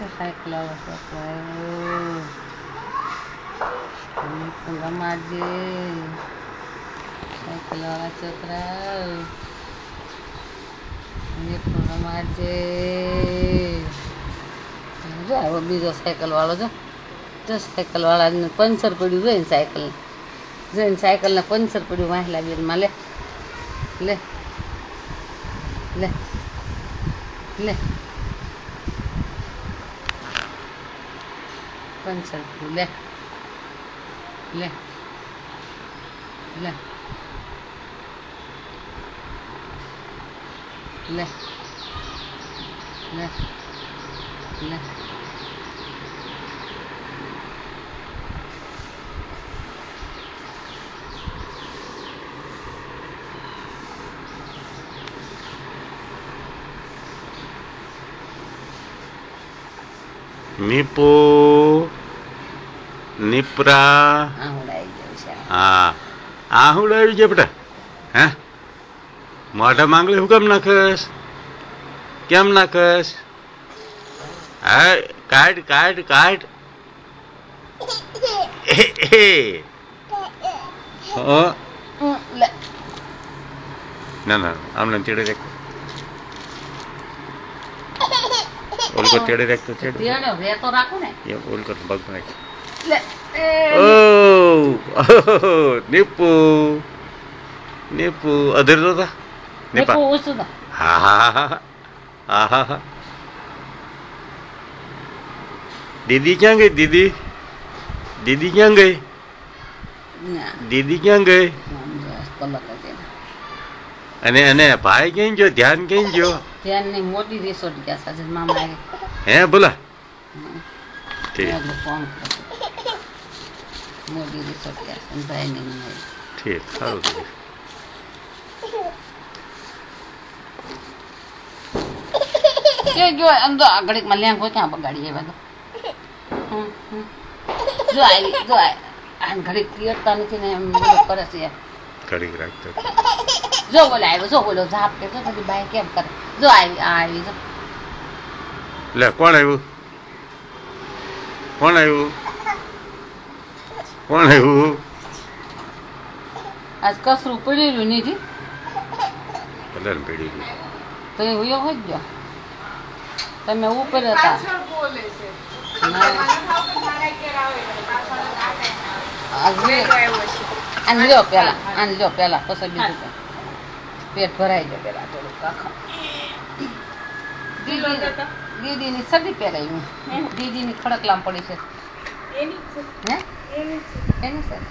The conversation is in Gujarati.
આવ્યો નિપુણ રમાડજે સાયકલ વાળા છોકરા નિપુણ રમાડજે જો બીજો સાયકલ વાળો જો જો સાયકલ વાળાને પંચર પડ્યું જોઈને સાયકલ જોઈને સાયકલને પંચર પડ્યું વાહેલા બેનમાં લે લે લે લે પંચર પડ્યું લે લે લે લે લે લે નીપુ નીપરા. ગયું હા. આ હું લાવી છે બેટા. હે? મોઢા માંગલી હું કેમ નાખસ? કેમ નાખસ? હા કાઢ કાઢ કાઢ. ના ના આમને ચેડે રાખ. ઓલકો ચેડે રાખતો ચેડે ધીરણે રે તો ને. ઓલકો પગ નાખ તો હા હા હા હા હા હા દીદી ક્યાં ગઈ દીદી દીદી ક્યાં ગઈ દીદી ક્યાં ગઈ જો. અને અને ભાઈ કેમ ગયો ધ્યાન કેમ ગયો ની મોટી રિસોર્ટ ગયા સાજન મામા હે બોલા ઠીક ફોન રિસોર્ટ છે ભાઈ ને ઠીક સારું થયું કે જો આમ તો આ ઘડીકમાં હોય ક્યાં બગાડી એવા તો? હમ, હમ. જો આવી જો આ ઘડીક તીયરતા નથી ને એમ કરે છે ઘડીક રાખતો જો બોલે આવ્યો જો બોલો ઝાપ કે જો બધી ભાઈ કેમ કરે? જો આવી આ આવી જો. લે કોણ આવ્યું? કોણ આવ્યું? કોણ એવું આજકાલ કસરું પડેલું કલર બધાને ગયું તો એ હુયો હોય જ. ગયો તમે ઉપર હતા. લ્યો. પેલા આન લ્યો પેલા પછી બીજું પેટ ભરાઈ ગયો પેલા થોડુંક આખા. દીદીની સગી પહેરાયું દીદીની ખડકલામ પડી છે. હે એની સર